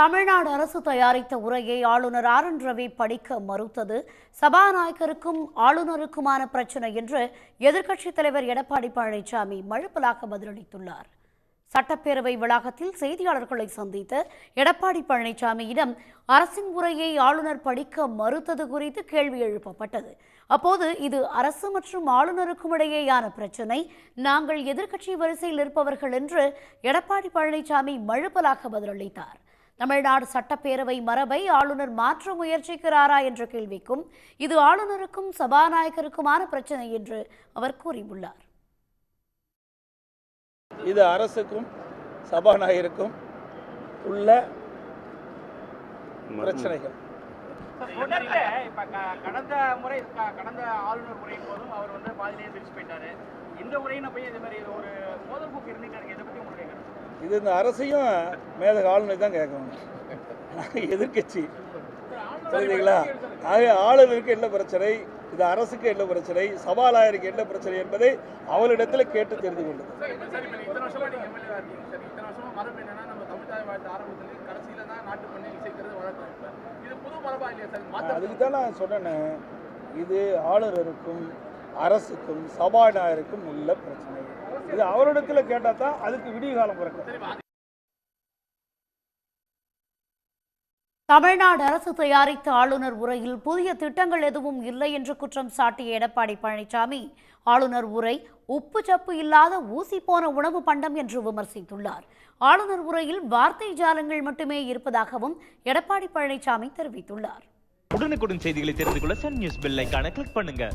தமிழ்நாடு அரசு தயாரித்த உரையை ஆளுநர் ஆர் என் ரவி படிக்க மறுத்தது. சபாநாயகருக்கும் ஆளுநருக்குமான பிரச்சனை என்று எதிர்க்கட்சித் தலைவர் எடப்பாடி பழனிசாமி மழுப்பலாக பதிலளித்துள்ளார். சட்டப்பேரவை வளாகத்தில் செய்தியாளர்களை சந்தித்த எடப்பாடி பழனிசாமியிடம் அரசின் உரையை ஆளுநர் படிக்க மறுத்தது குறித்து கேள்வி எழுப்பப்பட்டது. அப்போது இது அரசு மற்றும் ஆளுநருக்கும் இடையேயான பிரச்சினை. நாங்கள் எதிர்க்கட்சி வரிசையில் இருப்பவர்கள் என்று எடப்பாடி பழனிசாமி மழுப்பலாக பதிலளித்தார். தமிழ்நாடு சட்டப்பேரவை மரபை ஆளுநர் மாற்ற முயற்சிக்கிறாரா என்ற கேள்விக்கும் இது ஆளுநருக்கும் சபாநாயகருக்குமான பிரச்சனை என்று அவர் கூறியுள்ளார். இது அரசுக்கும் சபாநாயகருக்கும் உள்ள பிரச்சனைகள். கடந்த முறை கடந்த ஆளுநர் உரையின் போதும் அவர் வந்து பாதியிலேயே பிரிச்சு போயிட்டாரு. இந்த உரையின போய் இதே மாதிரி இது இந்த அரசையும் மேதக ஆளுநர் தான் கேட்கணும். நாங்கள் எதிர்க்கட்சி. சரிங்களா ஆக ஆளுநருக்கு என்ன பிரச்சனை? இது அரசுக்கு என்ன பிரச்சனை? சபாநாயகருக்கு என்ன பிரச்சனை என்பதை அவளிடத்தில் கேட்டு தெரிந்து மாத்த அதுக்கு தான் நான் சொன்னேனே இது ஆளுநருக்கும் அரசுக்கும் சபாநாயகருக்கும் உள்ள பிரச்சனை. இது அவரிடத்தில் கேட்டால் தான் அதுக்கு விடிய காலம் பிறக்கும். தமிழ்நாடு அரசு தயாரித்த ஆளுநர் உரையில் புதிய திட்டங்கள் எதுவும் இல்லை என்று குற்றம் சாட்டிய எடப்பாடி பழனிசாமி ஆளுநர் உரை உப்பு சப்பு இல்லாத ஊசி போன உணவு பண்டம் என்று விமர்சித்துள்ளார். ஆளுநர் உரையில் வார்த்தை ஜாலங்கள் மட்டுமே இருப்பதாகவும் எடப்பாடி பழனிசாமி தெரிவித்துள்ளார். உடனுக்குடன் செய்திகளை தெரிந்து கொள்ள சன் நியூஸ் பெல் கிளிக் பண்ணுங்க.